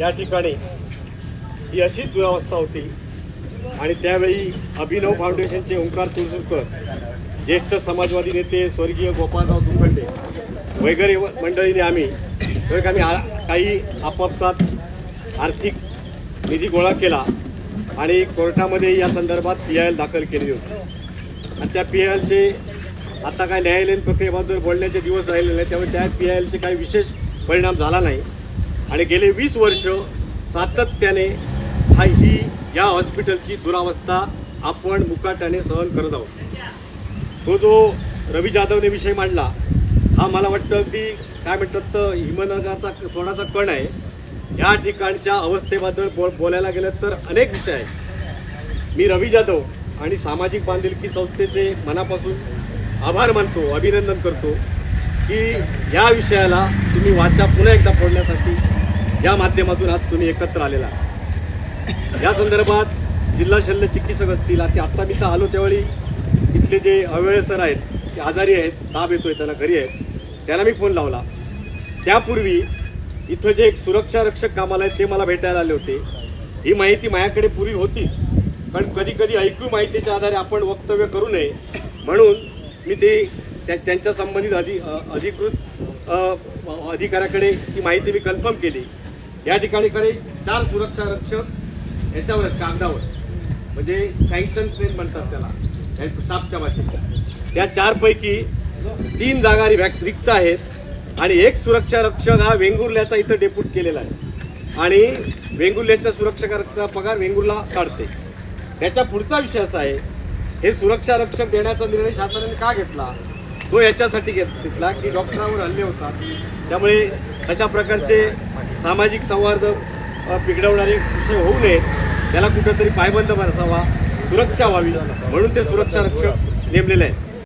या ठिकाणी ही अशीच दुरावस्था होती. आणि त्यावेळी अभिनव फाउंडेशनचे ओंकार तुळसुरकर ज्येष्ठ समाजवादी नेते स्वर्गीय गोपाळराव दुखंडे वगैरे व- मंडळीने आम्ही आम्ही आ- काही आपापसात आर्थिक निधी गोळा केला आणि कोर्टामध्ये या संदर्भात पी आय एल दाखल केली होती. आणि त्या पी आय एलचे आता काय न्यायालयीन प्रक्रियेबद्दल बोलण्याचे दिवस राहिले नाही त्यामुळे त्या पी आय एलचे काही विशेष परिणाम झाला नाही. आणि गेले वीस वर्ष सातत्याने हा ही या हॉस्पिटलची दुरावस्था आपण मुकाट्याने सहन करत आहोत. तो जो रवी जाधवने विषय मांडला हा मला वाटतं अगदी काय म्हणतात तर हिमनगाचा थोडासा कण आहे. या ठिकाणच्या अवस्थेबद्दल बोल बोलायला गेलं तर अनेक विषय आहेत. मी रवी जाधव आणि सामाजिक बांधिलकी संस्थेचे मनापासून आभार मानतो अभिनंदन करतो की या विषयाला तुम्ही वाचा पुन्हा एकदा फोडण्यासाठी. या माध्यमातून आज तुम्ही एकत्र आलेला या संदर्भात जिल्हा शल्य चिकित्सक असतील ते आत्ता मी तर आलो त्यावेळी इथले जे अवेळे सर आहेत ते आजारी आहेत ताप येतोय त्यांना घरी आहेत त्याला मी फोन लावला. त्यापूर्वी इथं जे एक सुरक्षा रक्षक कामाला आहेत ते मला भेटायला आले होते. ही माहिती माझ्याकडे पूर्वी होतीच. पण कधी कधी ऐकू माहितीच्या आधारे आपण वक्तव्य करू नये. म्हणून मी ते त्या त्यांच्या संबंधित अधि अधिकृत अधिकाऱ्याकडे ही माहिती मी कन्फर्म केली. या ठिकाणी ठिकाणीकडे चार सुरक्षा रक्षक याच्यावर कागदावर. म्हणजे सँक्शन ट्रेन म्हणतात त्याला. स्टाफच्या भाषेत. त्या चारपैकी तीन जागा रिक्त आहेत आणि एक सुरक्षा रक्षक हा वेंगुर्ल्याचा इथं डेप्यूट केलेला आहे. आणि वेंगुर्ल्याच्या सुरक्षकाचा पगार वेंगुर्ला काढते. त्याच्या पुढचा विषय असा आहे हे सुरक्षा रक्षक देण्याचा निर्णय शासनाने का घेतला? तो याच्यासाठी घेत घेतला की डॉक्टरांवर हल्ले होतात. त्यामुळे अशा प्रकारचे सामाजिक संवाद बिघडवणारे विषय होऊ नयेत त्याला कुठंतरी पायबंद बसावा सुरक्षा व्हावी. म्हणून ते सुरक्षा रक्षक नेमलेले आहेत.